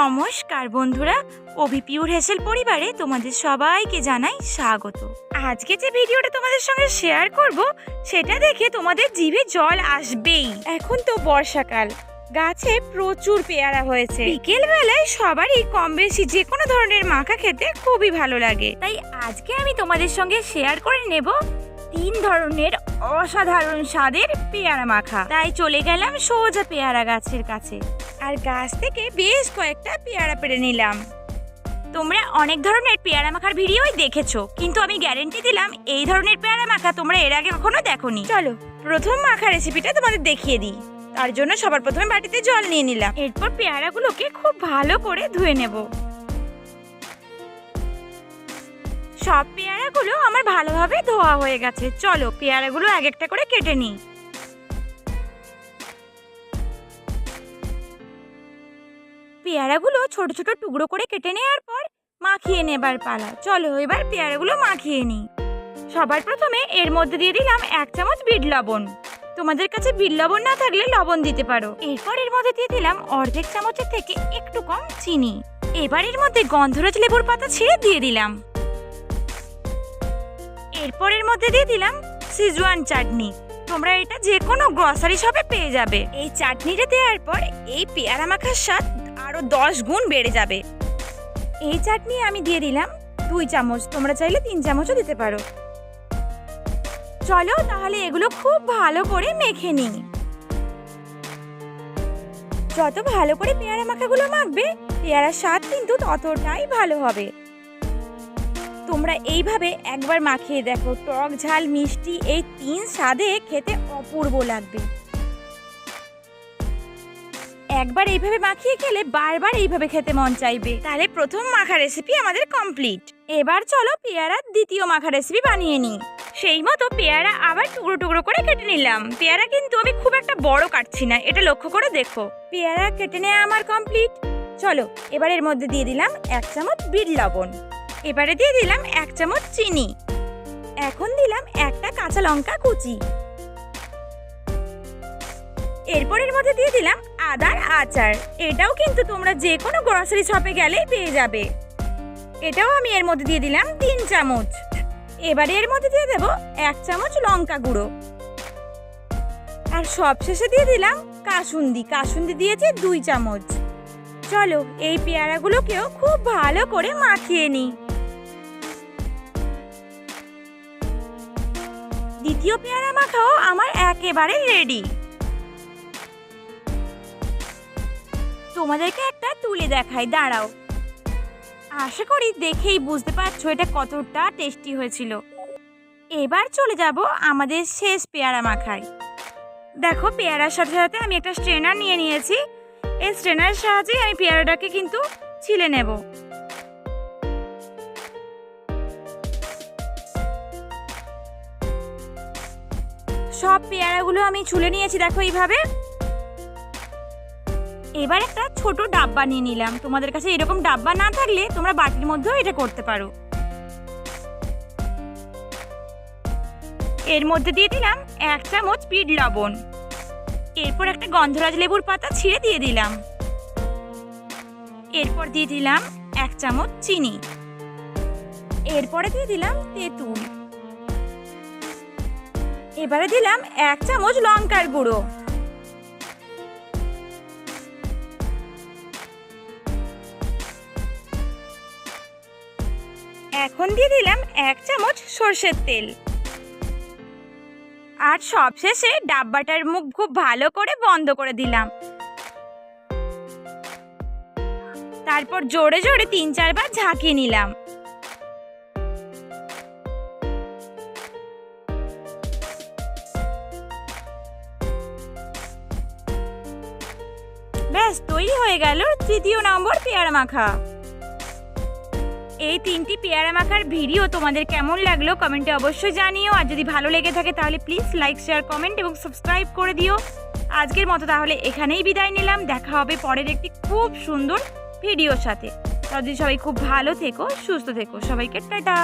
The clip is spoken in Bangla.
নমস্কার বন্ধুরা অভি পিউর হেসেল পরিবারে তোমাদের সবাইকে জানাই স্বাগত। আজকে যে ভিডিওটা তোমাদের সঙ্গে শেয়ার করব, সেটা দেখে তোমাদের জিভে জল আসবেই। এখন তো বর্ষাকাল, গাছে প্রচুর পেয়ারা হয়েছে। বিকেল বেলায় সবারই কম বেশি যে কোনো ধরনের মাখা খেতে খুবই ভালো লাগে। তাই আজকে আমি তোমাদের সঙ্গে শেয়ার করে নেব তিন ধরনের অসাধারণ স্বাদের পেয়ারা মাখা। তাই চলে গেলাম সোজা পেয়ারা গাছের কাছে। আর গাছ থেকে বেশ কয়েকটা পেয়ারা পেড়ে নিলাম। তোমরা অনেক ধরনের পেয়ারা মাখার ভিডিওই দেখেছ, কিন্তু আমি গ্যারেন্টি দিলাম এই ধরনের পেয়ারা মাখা তোমরা এর আগে কখনো দেখোনি। চলো, প্রথম মাখা রেসিপিটা তোমাদের দেখিয়ে দিই। তার জন্য সবার প্রথমে বাটিতে জল নিয়ে নিলাম। এরপর পেয়ারাগুলোকে খুব ভালো করে ধুয়ে নেব। সব পেয়ারাগুলো আমার ভালোভাবে ধোয়া হয়ে গেছে। চলো, পেয়ারাগুলো এক একটা করে কেটে নিই। পেয়ারাগুলো ছোট ছোট টুকরো করে কেটে নেওয়ার পর মাখিয়ে নেবার পালা। চলো এবার পেয়ারাগুলো মাখিয়ে নিই। সবার প্রথমে এর মধ্যে দিয়ে দিলাম এক চামচ বিট লবণ। তোমাদের কাছে বিট লবণ না থাকলে লবণ দিতে পারো। এরপর এর মধ্যে দিয়ে দিলাম অর্ধেক চামচের থেকে একটু কম চিনি। এবার এর মধ্যে গন্ধরাজ লেবুর পাতা ছিঁড়ে দিয়ে দিলাম। এরপর এর মধ্যে দিয়ে দিলাম সিজওয়ান চাটনি। তোমরা এটা যে কোনো গ্রসারি শপে পেয়ে যাবে। এই চাটনিটা দেওয়ার পর এই পেয়ারা মাখার স্বাদ দশ গুণ বেড়ে যাবে। এই চাটনি আমি দিয়ে দিলাম দুই চামচ, তোমরা চাইলে তিন চামচও দিতে পারো। চলো তাহলে এগুলো খুব ভালো করে মেখে নিই। যত ভালো করে পেয়ারা মাখাগুলো মাখবে, পেয়ারার স্বাদ কিন্তু ততটাই ভালো হবে। তোমরা এইভাবে একবার মাখিয়ে দেখো, টক ঝাল, মিষ্টি, এই তিন স্বাদে খেতে অপূর্ব লাগবে। একবার এইভাবে মাখিয়ে খেলে বারবার এইভাবে খেতে মন চাইবে। তাহলে প্রথম মাখা রেসিপি আমাদের কমপ্লিট এবার চলো পেয়ারার দ্বিতীয় মাখা রেসিপি বানিয়ে নিই। সেই মতো পেয়ারা আবার টুকরো টুকরো করে কেটে নিলাম। পেয়ারা কিন্তু আমি খুব একটা বড় কাটছি না, এটা লক্ষ্য করে দেখো। পেয়ারা কেটে নেওয়া আমার কমপ্লিট চলো, এবার এর মধ্যে দিয়ে দিলাম এক চামচ বিট লবণ। এবারে দিয়ে দিলাম এক চামচ চিনি। এখন দিলাম একটা কাঁচা লঙ্কা কুচি। এরপর এর মধ্যে দিয়ে দিলাম আদার আচার। এটাও কিন্তু তোমরা যে কোনো গ্রসারি শপে গেলেই পেয়ে যাবে। এটাও আমি এর মধ্যে দিয়ে দিলাম তিন চামচ। এবারে এর মধ্যে দিয়ে দেব এক চামচ লঙ্কা গুঁড়ো। আর সবশেষে দিয়ে দিলাম কাসুন্দি। কাসুন্দি দিয়েছি দুই চামচ। চলো, এই পেয়ারাগুলোকেও খুব ভালো করে মাখিয়ে নিই। দ্বিতীয় পেয়ারা মাখাও আমার একেবারে রেডি তোমাদেরকে একটা তুলে দেখাই, দাঁড়াও। আশা করি দেখেই বুঝতে পারছ এটা কতটা টেস্টি হয়েছিল। এবার চলে যাব আমাদের শেষ পেয়ারা মাখায়। দেখো, পেয়ারার সাথে সাথে আমি একটা স্ট্রেনার নিয়ে নিয়েছি। এই স্ট্রেনারের সাহায্যে আমি পেয়ারাটাকে কিন্তু ছিলে নেব। সব পেয়ারাগুলো আমি ছুলে নিয়েছি, দেখো এইভাবে। এবার একটা ছোট ডাব্বা নিয়ে নিলাম। তোমাদের কাছে এরকম ডাব্বা না থাকলে তোমরা বাটির মধ্যেও এটা করতে পারো। এর মধ্যে দিয়ে দিলাম এক চামচ পিড লবণ। এরপর একটা গন্ধরাজ লেবুর পাতা ছিঁড়ে দিয়ে দিলাম। এরপর দিয়ে দিলাম এক চামচ চিনি। এরপরে দিয়ে দিলাম তেঁতুল। এবারে দিলাম এক চামচ লঙ্কার গুঁড়ো। এখন দিয়ে দিলাম এক চামচ সর্ষের তেল। আর সবশেষে ডাব্বাটার মুখ খুব ভালো করে বন্ধ করে দিলাম। তারপর জোরে জোরে তিন চারবার ঝাঁকিয়ে নিলাম। ব্যাস, তৈরি হয়ে গেল তৃতীয় নম্বর পেয়ারা মাখা। এই তিনটি পেয়ারা মাখার ভিডিও তোমাদের কেমন লাগল কমেন্টে অবশ্যই জানিও। আর যদি ভালো লেগে থাকে তাহলে প্লিজ লাইক, শেয়ার, কমেন্ট এবং সাবস্ক্রাইব করে দিও। আজকের মতো তাহলে এখানেই বিদায় নিলাম। দেখা হবে পরের একটি খুব সুন্দর ভিডিওর সাথে। তাদের সবাই খুব ভালো থেকো, সুস্থ থেকো। সবাইকে টাটা।